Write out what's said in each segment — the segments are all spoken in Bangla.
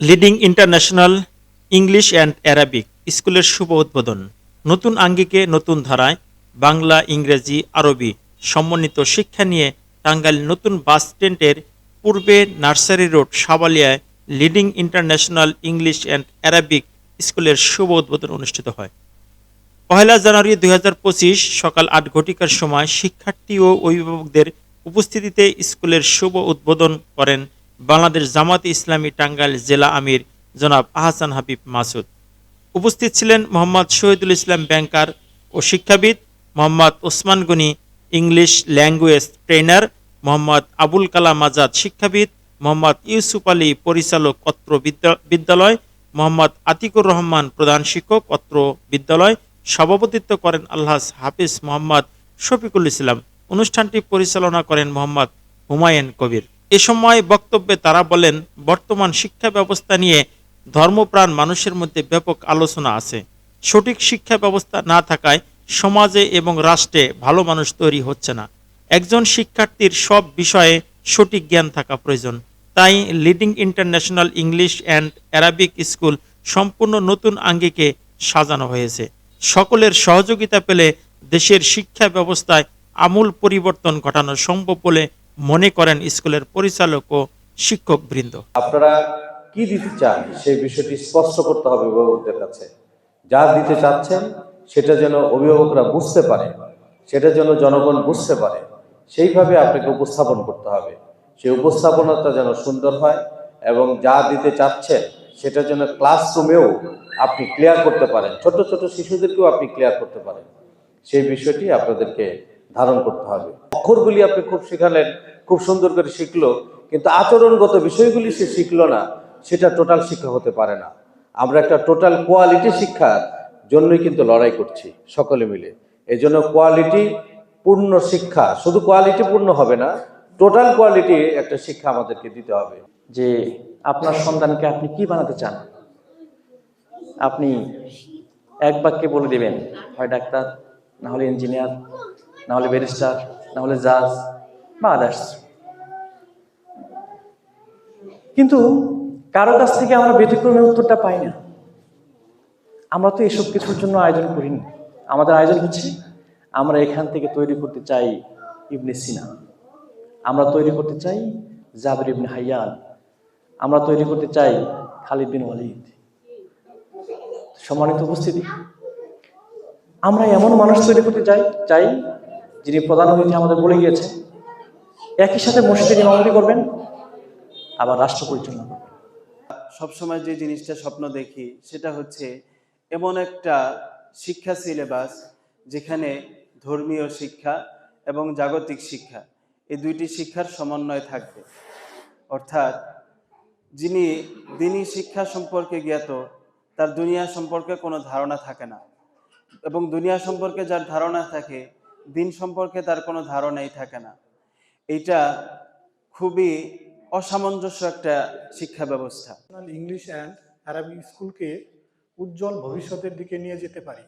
Leading international English and Arabic স্কুলের শুভ উদ্বোধন। নতুন আঙ্গিকে নতুন ধারায় বাংলা, ইংরেজি, আরবি সমন্বিত শিক্ষা নিয়ে টাঙ্গাইল নতুন বাস স্ট্যান্ডের পূর্বে nursery road, সাবালিয়ায় leading international English and Arabic স্কুলের শুভ উদ্বোধন অনুষ্ঠিত হয়। পহেলা জানুয়ারি দু হাজার পঁচিশ সকাল আট ঘটিকার সময় শিক্ষার্থী ও অভিভাবকদের উপস্থিতিতে স্কুলের শুভ উদ্বোধন করেন বাংলাদেশ জামাত ইসলামী টাঙ্গাইল জেলা আমির জনাব আহসান হাবিব মাসুদ। উপস্থিত ছিলেন মোহাম্মদ শহীদুল ইসলাম ব্যাংকার ও শিক্ষাবিদ Mohammad Osman Gani, English language trainer Mohammad Abul Kalam Azad, শিক্ষাবিদ মোহাম্মদ ইউসুফ আলী, পরিচালক অত্র বিদ্যা- বিদ্যালয় মোহাম্মদ আতিকুর রহমান, প্রধান শিক্ষক অত্র বিদ্যালয়, সভাপতিত্ব করেন আল্লাহ হাফিজ মোহাম্মদ শফিকুল ইসলাম। অনুষ্ঠানটি পরিচালনা করেন মোহাম্মদ হুমায়ুন কবির। এ সময় বক্তব্যে তারা বলেন, বর্তমান শিক্ষা ব্যবস্থা নিয়ে ধর্মপ্রাণ মানুষের মধ্যে ব্যাপক আলোচনা আছে। সঠিক শিক্ষা ব্যবস্থা না থাকায় সমাজে এবং রাষ্ট্রে ভালো মানুষ তৈরি হচ্ছে না। একজন শিক্ষার্থীর সব বিষয়ে সঠিক জ্ঞান থাকা প্রয়োজন। তাই leading international English and Arabic school সম্পূর্ণ নতুন আঙ্গিকে সাজানো হয়েছে। সকলের সহযোগিতা পেলে দেশের শিক্ষা ব্যবস্থায় আমূল পরিবর্তন ঘটানো সম্ভব বলে মনে করেন স্কুলের পরিচালক ও শিক্ষক বৃন্দ আপনারা কি দিতে চান? সেই বিষয়টি স্পষ্ট করতে হবে অভিভাবকদের কাছে। যা দিতে চাচ্ছেন, সেটা যেন অভিভাবকরা বুঝতে পারে, সেটা যেন জনগণ বুঝতে পারে, সেইভাবে আপনাকে উপস্থাপন করতে হবে। সেই উপস্থাপনাটা যেন সুন্দর হয় এবং যা দিতে চাচ্ছেন, সেটা যেন ক্লাসরুমেও আপনি ক্লিয়ার করতে পারেন। ছোট ছোট শিশুদেরকেও আপনি ক্লিয়ার করতে পারেন। সেই বিষয়টি আপনাদেরকে ধারণ করতে হবে। অক্ষরগুলি আপনি খুব শেখালেন, খুব সুন্দর করে শিখলো, কিন্তু আচরণগত বিষয়গুলি সে শিখলো না, সেটা টোটাল শিক্ষা হতে পারে না। আমরা একটা টোটাল কোয়ালিটি শিক্ষার জন্যই কিন্তু লড়াই করছি, সকলে মিলে। এই জন্য কোয়ালিটি পূর্ণ শিক্ষা, শুধু কোয়ালিটি পূর্ণ হবে না, টোটাল কোয়ালিটি একটা শিক্ষা আমাদেরকে দিতে হবে। যে আপনার সন্তানকে আপনি কি বানাতে চান? আপনি এক বাক্যে বলে দেবেন, হয় ডাক্তার, না হলে ইঞ্জিনিয়ার। না হলে ব্যারিস্টার না হলে জাজ, বা আদার্স কিন্তু কারও কাছ থেকে আমরা ব্যতিক্রমের উত্তরটা পাই না। আমরা তো এসব কিছুর জন্য আয়োজন করিনি। আমাদের আয়োজন হচ্ছে, আমরা এখান থেকে তৈরি করতে চাই ইবনে সিনা। আমরা তৈরি করতে চাই জাবির ইবনে হাইয়ান আমরা তৈরি করতে চাই খালিদ বিন ওয়ালিদ। সম্মানিত উপস্থিতি। আমরা এমন মানুষ তৈরি করতে চাই চাই যিনি প্রধান আমাদের বলে গিয়েছেন একই সাথে মসজিদের ইমামতি করবেন, আবার রাষ্ট্র পরিচালনা করবেন। সবসময় যে জিনিসটা স্বপ্ন দেখি, সেটা হচ্ছে এমন একটা শিক্ষা সিলেবাস যেখানে ধর্মীয় শিক্ষা এবং জাগতিক শিক্ষা, এই দুইটি শিক্ষার সমন্বয় থাকবে। অর্থাৎ যিনি দিনী শিক্ষা সম্পর্কে জ্ঞাত, তার দুনিয়া সম্পর্কে কোনো ধারণা থাকে না। এবং দুনিয়া সম্পর্কে যার ধারণা থাকে দিন সম্পর্কে তার কোনো ধারণাই থাকে না। এটা খুবই অসামঞ্জস্য একটা শিক্ষা ব্যবস্থা। ইংলিশ অ্যান্ড আরবি স্কুলকে উজ্জ্বল ভবিষ্যতের দিকে নিয়ে যেতে পারি।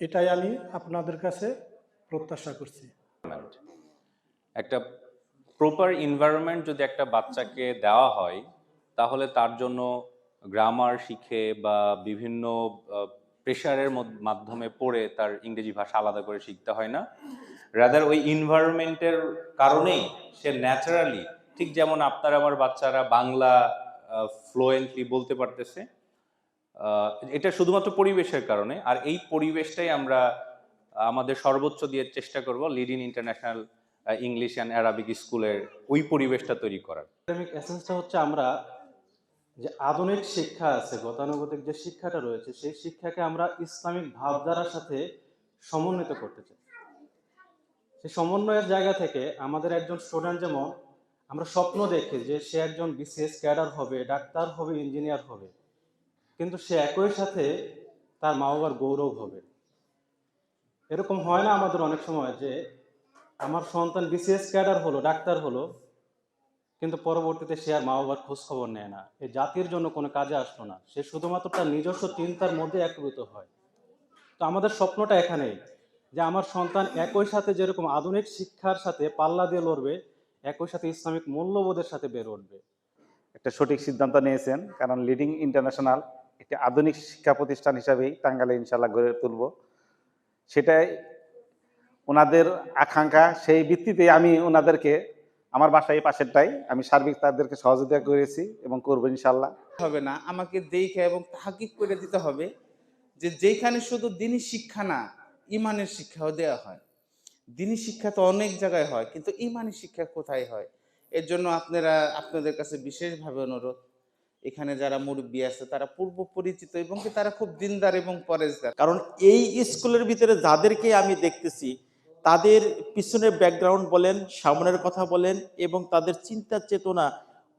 এটাই আমি আপনাদের কাছে প্রত্যাশা করছি। একটা প্রপার এনভায়রনমেন্ট যদি একটা বাচ্চাকে দেওয়া হয় তাহলে তার জন্য গ্রামার শিখে বা বিভিন্ন প্রেশারের মাধ্যমে পড়ে তার ইংরেজি ভাষা আলাদা করে শিখতে হয় না। রাদার ওই এনভায়রনমেন্টের কারণেই সে ন্যাচারালি ঠিক যেমন আপনার আমার বাচ্চারা বাংলা ফ্লুয়েন্টলি বলতে পারতেছে এটা শুধুমাত্র পরিবেশের কারণে, আর এই পরিবেশটাই আমরা আমাদের সর্বোচ্চ দিয়ে চেষ্টা করব leading international English and Arabic স্কুলের ওই পরিবেশটা তৈরি করার। হচ্ছে আমরা যে আধুনিক শিক্ষা আছে, গতানুগতিক যে শিক্ষাটা রয়েছে, সেই শিক্ষাকে আমরা ইসলামিক ভাবধারার সাথে সমন্বিত করতে চাই। সেই সমন্বয়ের জায়গা থেকে আমাদের একজন স্টুডেন্ট যেমন, আমরা স্বপ্ন দেখি যে সে একজন বিসিএস ক্যাডার হবে, ডাক্তার হবে, ইঞ্জিনিয়ার হবে, কিন্তু সে একই সাথে তার মা বাবার গৌরব হবে। এরকম হয় না আমাদের অনেক সময় যে, আমার সন্তান বিসিএস ক্যাডার হলো, ডাক্তার হলো কিন্তু পরবর্তীতে সে আর মা বাবার খোঁজ খবর নেয় না। এই জাতির জন্য কোনো কাজে আসলো না। সে শুধুমাত্র তার নিজস্ব চিন্তার মধ্যে একীভূত হয়। তো আমাদের স্বপ্নটা এখানেই যে আমার সন্তান একই সাথে যেরকম আধুনিক শিক্ষার সাথে পাল্লা দিয়ে লড়বে, একই সাথে ইসলামিক মূল্যবোধের সাথে বের উঠবে। একটা সঠিক সিদ্ধান্ত নিয়েছেন, কারণ লিডিং ইন্টারন্যাশনাল একটি আধুনিক শিক্ষা প্রতিষ্ঠান হিসাবেই টাঙ্গালে ইনশাল্লাহ গড়ে তুলব। সেটাই ওনাদের আকাঙ্ক্ষা, সেই ভিত্তিতে আমি ওনাদেরকে আমার বাসায় পাশেরটাই। আমি সার্বিক তাদেরকে সহযোগিতা করেছি এবং করব ইনশাল্লাহ। হবে না, আমাকে দেখে এবং তাহাকিক করে দিতে হবে যে যেখানে শুধু দিনী শিক্ষা না, ইমানের শিক্ষাও দেওয়া হয়। দিনী শিক্ষা তো অনেক জায়গায় হয়, কিন্তু ইমানি শিক্ষা কোথায় হয়? এর জন্য আপনারা, আপনাদের কাছে বিশেষভাবে অনুরোধ, এখানে যারা মুরব্বী আছে, তারা পূর্ব পরিচিত এবং কি তারা খুব দিনদার এবং পরেজদার কারণ এই স্কুলের ভিতরে যাদেরকে আমি দেখতেছি তাদের পিছনের ব্যাকগ্রাউন্ড বলেন, সামনের কথা বলেন এবং তাদের চিন্তা চেতনা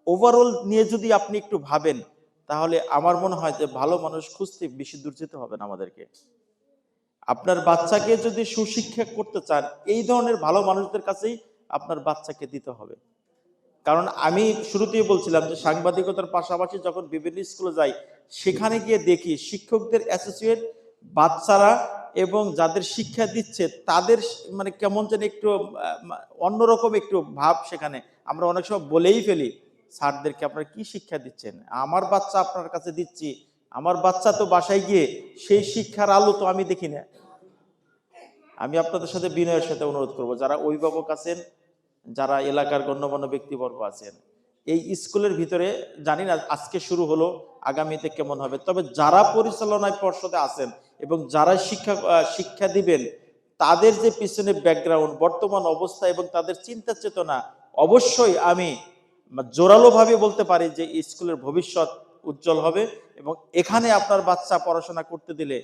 ওভারঅল নিয়ে যদি আপনি একটু ভাবেন, তাহলে আমার মনে হয় যে ভালো মানুষ খুঁজতে বেশি দূর যেতে হবে না আমাদেরকে। আপনার বাচ্চাকে যদি সুশিক্ষা করতে চান, এই ধরনের ভালো মানুষদের কাছেই আপনার বাচ্চাকে দিতে হবে। কারণ আমি শুরুতেই বলছিলাম যে সাংবাদিকতার পাশাপাশি যখন বিভিন্ন স্কুলে যাই, সেখানে গিয়ে দেখি শিক্ষকদের অ্যাসোসিয়েট বাচ্চারা এবং যাদের শিক্ষা দিচ্ছে, তাদের মানে কেমন যেন একটু অন্যরকম একটু ভাব সেখানে। আমরা অনেক সময় বলেই ফেলি, স্যারদেরকে আপনারা কি শিক্ষা দিচ্ছেন? আমার বাচ্চা আপনার কাছে দিচ্ছি। আমার বাচ্চা তো বাসায় গিয়ে সেই শিক্ষার আলো তো আমি দেখি না। আমি আপনাদের সাথে বিনয়ের সাথে অনুরোধ করব, যারা অভিভাবক আছেন, যারা এলাকার গণ্যমান্য ব্যক্তিবর্গ আছেন, এই স্কুলের ভিতরে জানি না আজকে শুরু হলো, আগামীতে কেমন হবে। তবে যারা পরিচালনায় পর্ষদে আছেন এবং যারা শিক্ষা শিক্ষা দিবেন, তাদের যে পিছনে ব্যাকগ্রাউন্ড বর্তমান অবস্থা এবং তাদের চিন্তা চেতনা, অবশ্যই আমি জোরালোভাবে বলতে পারি যে স্কুলের ভবিষ্যৎ উজ্জ্বল হবে এবং এখানে আপনার বাচ্চা পড়াশোনা করতে দিলে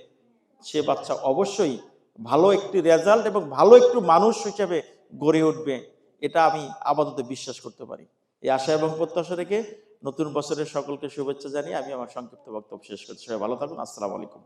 সে বাচ্চা অবশ্যই ভালো একটি রেজাল্ট এবং ভালো একটু মানুষ হিসেবে গড়ে উঠবে, এটা আমি আপাতত বিশ্বাস করতে পারি। এই আশা এবং প্রত্যাশা রেখে নতুন বছরের সকলকে শুভেচ্ছা জানিয়ে আমি আমার সংক্ষিপ্ত বক্তব্য শেষ করছি। সবাই ভালো থাকুন, আসসালামু আলাইকুম।